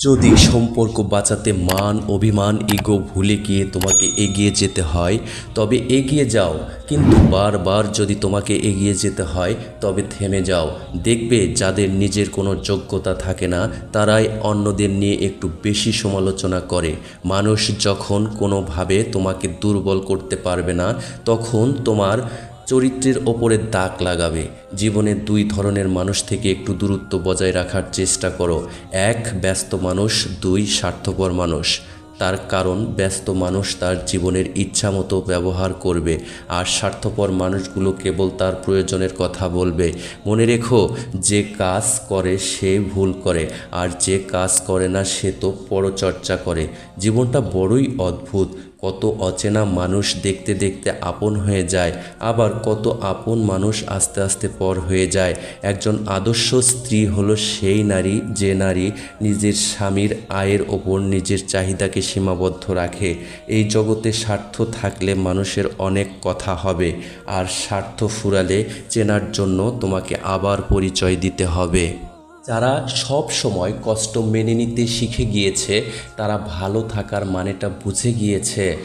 যদি সম্পর্ক বাঁচাতে মান, অভিমান ইগো ভুলে গিয়ে তোমাকে এগিয়ে যেতে হয়, তবে এগিয়ে যাও। কিন্তু বারবার যদি তোমাকে এগিয়ে যেতে হয়, তবে থেমে যাও। দেখবে যাদের নিজের কোনো যোগ্যতা থাকে না, তারাই অন্যদের নিয়ে একটু বেশি সমালোচনা করে। মানুষ যখন কোনোভাবে তোমাকে দুর্বল করতে পারবে না, তখন তোমার চরিত্রের ওপরে দাগ লাগাবে। জীবনে দুই ধরনের মানুষ থেকে একটু দূরত্ব বজায় রাখার চেষ্টা করো। এক, ব্যস্ত মানুষ, দুই, স্বার্থপর মানুষ। তার কারণ, ব্যস্ত মানুষ তার জীবনের ইচ্ছা মতো ব্যবহার করবে আর স্বার্থপর মানুষগুলো কেবল তার প্রয়োজনের কথা বলবে। মনে রেখো, যে কাজ করে সে ভুল করে আর যে কাজ করে না সে তো পরচর্চা করে। জীবনটা বড়ই অদ্ভুত। কত অচেনা মানুষ দেখতে দেখতে আপন হয়ে যায়, আবার কত আপন মানুষ আস্তে আস্তে পর হয়ে যায়। একজন আদর্শ স্ত্রী হলো সেই নারী যে নারী নিজের স্বামীর আয়ের ওপর নিজের চাহিদাকে সীমাবদ্ধ রাখে। এই জগতে স্বার্থ থাকলে মানুষের অনেক কথা হবে, আর স্বার্থ ফুরালে চেনার জন্য তোমাকে আবার পরিচয় দিতে হবে। যারা সব সময় কষ্ট মেনে নিতে শিখে গিয়েছে, তারা ভালো থাকার মানেটা বুঝে গিয়েছে।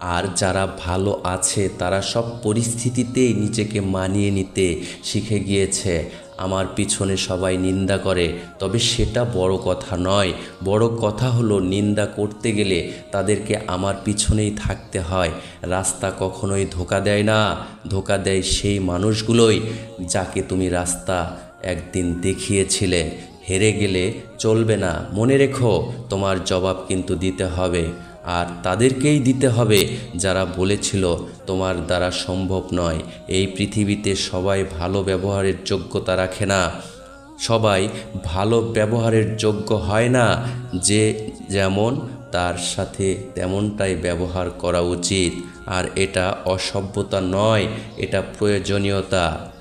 আর যারা ভালো আছে, তারা সব পরিস্থিতিতেই নিজেকে মানিয়ে নিতে শিখে গিয়েছে। আমার পিছনে সবাই নিন্দা করে, তবে সেটা বড় কথা নয়। বড় কথা হলো, নিন্দা করতে গেলে তাদেরকে আমার পিছনেই থাকতে হয়। রাস্তা কখনোই ধোকা দেয় না। ধোকা দেয় সেই মানুষগুলোই যাকে তুমি রাস্তা একদিন দেখিয়েছিলে, হেরে গেলে চলবে না। মনে রেখো, তোমার জবাব কিন্তু দিতে হবে। আর তাদেরকেই দিতে হবে যারা বলেছিল, তোমার দ্বারা সম্ভব নয়। এই পৃথিবীতে সবাই ভালো ব্যবহারের যোগ্যতা রাখে না। সবাই ভালো ব্যবহারের যোগ্য হয় না। যে যেমন, তার সাথে তেমনটাই ব্যবহার করা উচিত। আর এটা অসভ্যতা নয়, এটা প্রয়োজনীয়তা।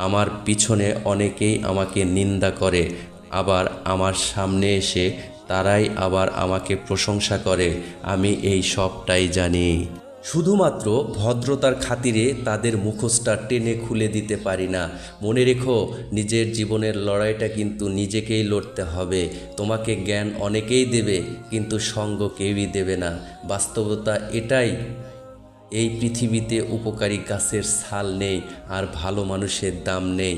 আমার পিছনে অনেকেই আমাকে নিন্দা করে, আবার আমার সামনে এসে তারাই আবার আমাকে প্রশংসা করে, আমি এই সবটাই জানি। শুধুমাত্র ভদ্রতার খাতিরে তাদের মুখোশটা টেনে খুলে দিতে পারি না। মনে রেখো, নিজের জীবনের লড়াইটা কিন্তু নিজেকেই লড়তে হবে। তোমাকে জ্ঞান অনেকেই দেবে, কিন্তু সঙ্গ কেউই দেবে না। বাস্তবতা এটাই। এই পৃথিবীতে উপকারী গাছের ছাল নেই আর ভালো মানুষের দাম নেই।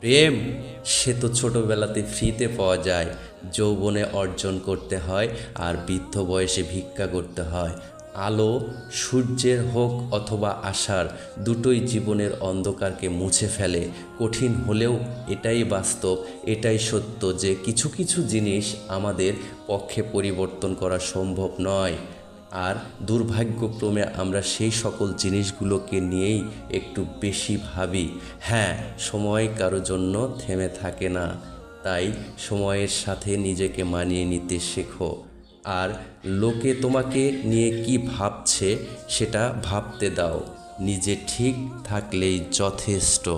প্রেম, সে তো ছোটোবেলাতে ফ্রিতে পাওয়া যায়, যৌবনে অর্জন করতে হয় আর বৃদ্ধ বয়সে ভিক্ষা করতে হয়। আলো, সূর্যের হোক অথবা আশার দুটোই জীবনের অন্ধকারকে মুছে ফেলে। কঠিন হলেও এটাই বাস্তব, এটাই সত্য যে কিছু কিছু জিনিস আমাদের পক্ষে পরিবর্তন করা সম্ভব নয়। আর দুর্ভাগ্যক্রমে আমরা সেই সকল জিনিসগুলোকে নিয়েই একটু বেশি ভাবি। হ্যাঁ সময় কারও জন্য থেমে থাকে না। তাই সময়ের সাথে নিজেকে মানিয়ে নিতে শেখো। আর লোকে তোমাকে নিয়ে কি ভাবছে সেটা ভাবতে দাও। নিজে ঠিক থাকলেই যথেষ্ট।